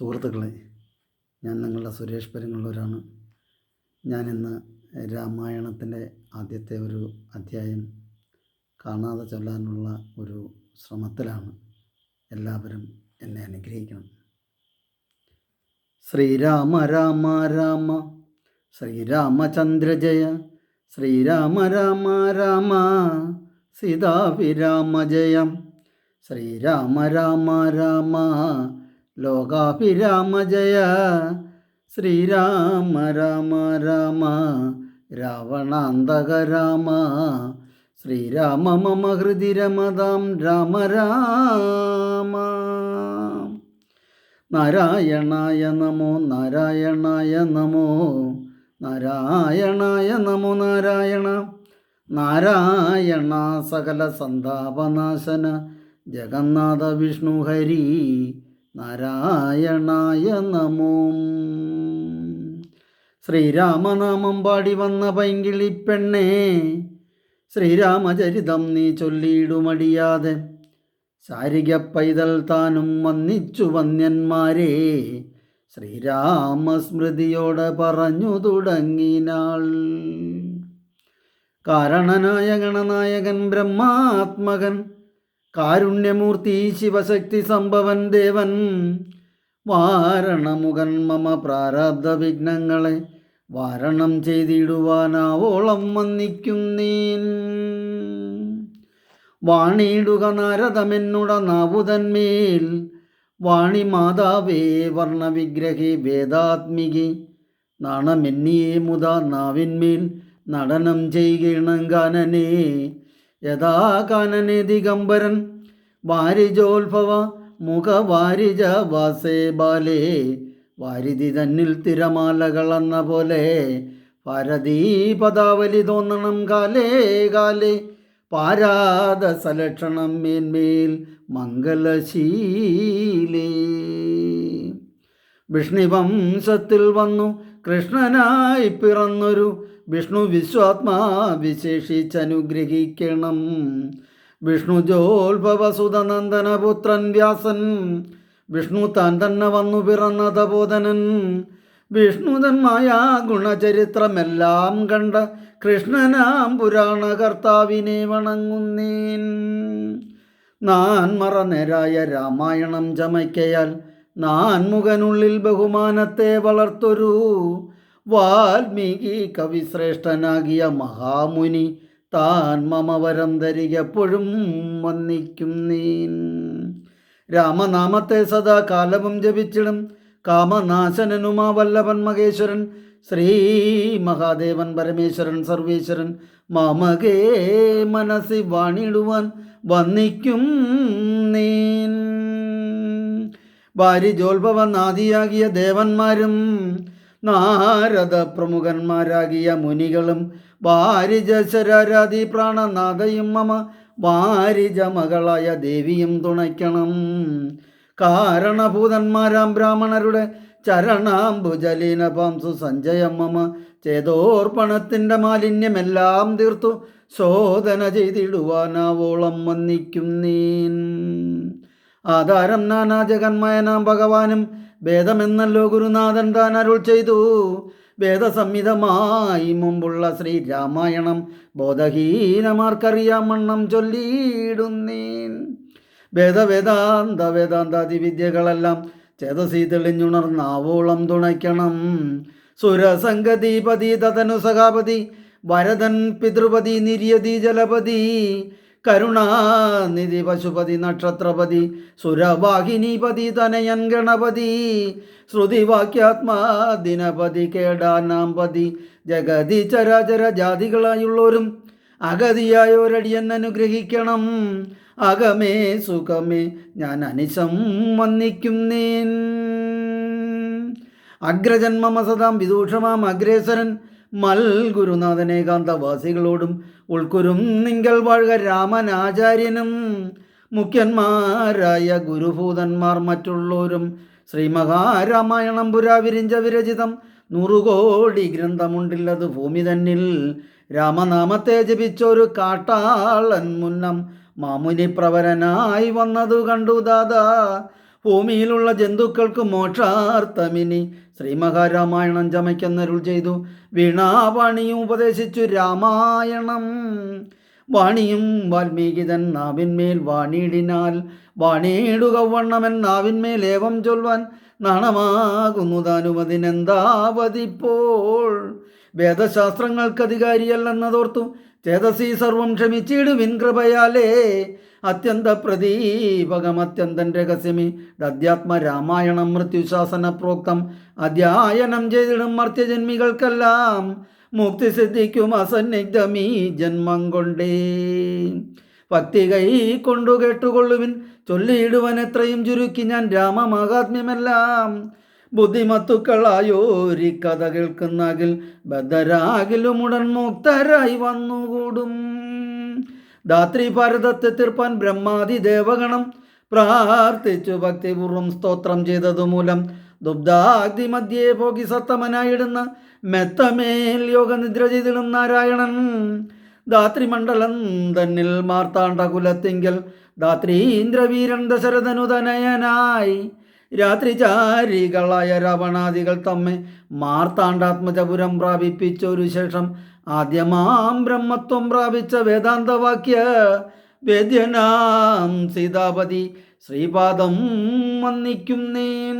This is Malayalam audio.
സുഹൃത്തുക്കളെ ഞാൻ നിങ്ങളുടെ സുരേഷ് പെരുങ്ങള്ളൂരാണ്. ഞാനിന്ന് രാമായണത്തിന്റെ ആദ്യത്തെ ഒരു അധ്യായം കാണാതെ ചൊല്ലാനുള്ള ഒരു ശ്രമത്തിലാണ് എല്ലാവരും എന്നെ അനുഗ്രഹിക്കണം. ശ്രീരാമ രാമ രാമ ശ്രീരാമചന്ദ്ര ജയ ശ്രീരാമ രാമ രാമ സീതാവിരാമ ജയം ശ്രീരാമ രാമ രാമ ലോകാഭിരാമ ജയ ശ്രീരാമ രാമ രാമ രാവണാന്തക രാമ ശ്രീരാമ മമ ഹൃദി രമതാം രാമ രാമ. നാരായണായ നമോ നാരായണായ നമോ നാരായണായ നമോ നാരായണ. നാരായണ സകല സന്താപനാശന ജഗന്നാഥ വിഷ്ണു ഹരി നാരായണായ നമോ ശ്രീരാമനാമം പാടി വന്ന പൈങ്കിളി പെണ്ണേ ശ്രീരാമചരിതം നീ ചൊല്ലിയിടുമടിയാതെ ശാരിക പൈതൽ താനും വന്നിച്ചു വന്യന്മാരെ ശ്രീരാമസ്മൃതിയോടെ പറഞ്ഞു തുടങ്ങിനാൾ. കാരണനായ ഗണനായകൻ ബ്രഹ്മാത്മകൻ കാരുണ്യമൂർത്തി ശിവശക്തി സംഭവൻ ദേവൻ. വാരണമുഖൻ മമ പ്രാരാബ്ധ വിഘ്നങ്ങളെ വാരണം ചെയ്തിടുവാനാവോളം വന്നിക്കുന്നീൻ വാണിയിടുക നാരദമെന്നുട നാവുതന്മേൽ വാണി മാതാവേ വർണവിഗ്രഹി വേദാത്മികി നാണമെന്നിയേ മുത നാവിന്മേൽ നടനം ചെയ്യണം കാനനെ യഥാ കാനനെ ദിഗംബരൻ വാരിജോത്ഭവ മുഖവാരിജ വാസേ ബാലേ. വാരിധി തന്നിൽ തിരമാലകളെന്ന പോലെ ഭാരതീ പദാവലി തോന്നണം കാലേ കാലേ. പാരാത സലക്ഷണം മേന്മേൽ മംഗലശീലേ. വിഷ്ണുവംശത്തിൽ വന്നു കൃഷ്ണനായി പിറന്നൊരു വിഷ്ണു വിശ്വാത്മാ വിശേഷിച്ചനുഗ്രഹിക്കണം. വിഷ്ണു ജോത്ഭവസുതനന്ദനപുത്രൻ വ്യാസൻ വിഷ്ണു താൻ തന്നെ വന്നു പിറന്ന തപോധനൻ വിഷ്ണുതന്മായ ഗുണചരിത്രമെല്ലാം കണ്ട കൃഷ്ണനാം പുരാണകർത്താവിനെ വണങ്ങുന്നേൻ. നാൻ മറനേരായ രാമായണം ചമയ്ക്കയാൽ നാൻമുഖനുള്ളിൽ ബഹുമാനത്തെ വളർത്തൊരു വാൽമീകി കവിശ്രേഷ്ഠനാകിയ മഹാമുനി താൻ മമവരം ധരികപ്പോഴും വന്നിക്കും നീൻ. രാമനാമത്തെ സദാ കാലവും ജപിച്ചിടും കാമനാശനനുമാ വല്ലഭൻ മഹേശ്വരൻ ശ്രീ മഹാദേവൻ പരമേശ്വരൻ സർവേശ്വരൻ മാമകേ മനസ്സി വാണിടുവാൻ വന്നിക്കും നീൻ. ഭാര്യ നാദിയാകിയ ദേവന്മാരും നാരദ പ്രമുഖന്മാരാകിയ മുനികളും ഭാര്യജശരാരാധി പ്രാണനാഥയും മമ ഭാര്യജ മകളായ ദേവിയും തുണയ്ക്കണം. കാരണഭൂതന്മാരാം ബ്രാഹ്മണരുടെ ചരണാംബുജലീന പാംസു സഞ്ജയം മമ ചേതോർപ്പണത്തിന്റെ മാലിന്യമെല്ലാം തീർത്തു ശോധന ചെയ്തിടുവാനാവോളം വന്നിക്കും നീൻ. ആധാരം നാനാ ജഗന്മയനാം ഭഗവാനും ഭേദമെന്നല്ലോ ഗുരുനാഥൻ താൻ അരുൾ ചെയ്തു. വേദസംഹിതമായി മുമ്പുള്ള ശ്രീരാമായണം ബോധഹീനമാർക്കറിയാം മണ്ണം ചൊല്ലിയിടുന്നീൻ. വേദവേദാന്ത വേദാന്താദി വിദ്യകളെല്ലാം ചേതസി തെളിഞ്ഞുണർന്നാവോളം തുണയ്ക്കണം. സുരസംഗതിപതി തതനു സഖാപതി വരതൻ പിതൃപതി നിര്യതി ജലപതി കരുണാനിധി പശുപതി നക്ഷത്രപതി സുരവാഹിനിപതി തനയൻ ഗണപതി ശ്രുതിവാക്യാത്മാ ദിനപതി കേടാനാംപതി ജഗതി ചരാചര ജാതികളായുള്ളവരും അഗതിയായോരടിയൻ അനുഗ്രഹിക്കണം. അകമേ സുഖമേ ഞാൻ അനിശം വന്നിക്കുന്നേൻ അഗ്രജന്മമസതാം വിദൂഷമാം അഗ്രേസരൻ മൽ ഗുരുനാഥനേകാന്തവാസികളോടും ഉൾക്കുരും നിങ്കൽ വാഴ്ക രാമനാചാര്യനും. മുഖ്യന്മാരായ ഗുരുഭൂതന്മാർ മറ്റുള്ളവരും ശ്രീമഹാരാമായണം പുരാ വിരിഞ്ച വിരചിതം. നൂറുകോടി ഗ്രന്ഥമുണ്ടില്ലത് ഭൂമി തന്നിൽ. രാമനാമത്തെ ജപിച്ചൊരു കാട്ടാളൻ മുന്നം മാമുനി പ്രവരനായി വന്നതു കണ്ടു ദാദാ. ഭൂമിയിലുള്ള ജന്തുക്കൾക്ക് മോക്ഷാർത്ഥമിനി. ശ്രീമഹാരാമായണം ചമയ്ക്കെന്നരുൾ ചെയ്തു. വീണാവാണിയും ഉപദേശിച്ചു രാമായണം. വാണിയും വാൽമീകിതൻ നാവിന്മേൽ വാണിയിടിനാൽ വാണിയിടുക വണ്ണമെൻ നാവിന്മേൽ ഏവം ചൊൽവാൻ നാണമാകുന്നു താനുമതിനെന്താവതിപ്പോൾ വേദശാസ്ത്രങ്ങൾക്കധികാരിയല്ലെന്നതോർത്തു ചേതസി സർവം ക്ഷമിച്ചിടുവിൻ കൃപയാലേ. അത്യന്ത പ്രദീപകം അത്യന്തൻ രഹസ്യമി. അധ്യാത്മ രാമായണം മൃത്യുശാസന പ്രോക്തം. അധ്യായനം ചെയ്തിടും മർത്യജന്മികൾക്കെല്ലാം. മുക്തി സിദ്ധിക്കും അസന്നിഗ്ധമീ ജന്മം കൊണ്ടേ. ഭക്തി കൈ കൊണ്ടു കേട്ടുകൊള്ളുവിൻ. ചൊല്ലിയിടുവൻ എത്രയും ചുരുക്കി ഞാൻ രാമമാഹാത്മ്യമെല്ലാം. ബുദ്ധിമത്തുക്കളായോരി കഥ കേൾക്കുന്നെങ്കിൽ ബദ്ധരാകിലും ഉടൻ മുക്തരായി വന്നുകൂടും. ധാത്രി ഭാരതത്തെ തീർപ്പാൻ ബ്രഹ്മാതി ദേവഗണം. പ്രാർത്ഥിച്ചു ഭക്തിപൂർവം സ്തോത്രം ചെയ്തതു മൂലം ദുബ്ധാഗ്നി മധ്യേ പോകി സത്തമനായിടുന്ന മെത്തമേൽ യോഗനിദ്ര ചെയ്തിടും നാരായണൻ. ധാത്രിമണ്ഡലം തന്നിൽ മാർത്താണ്ഡ കുലത്തിങ്കൽ ധാത്രീന്ദ്രവീരൻ ദശരഥനുതനയനായി രാത്രിചാരികളായ രാവണാദികൾ തമ്മെ മാർത്താണ്ഡാത്മജപുരം പ്രാപിപ്പിച്ചൊരു ശേഷം ആദ്യമാം ബ്രഹ്മത്വം പ്രാപിച്ച വേദാന്തവാക്യ വേദ്യനാം സീതാപതി ശ്രീപാദം വന്നിക്കുന്നേൻ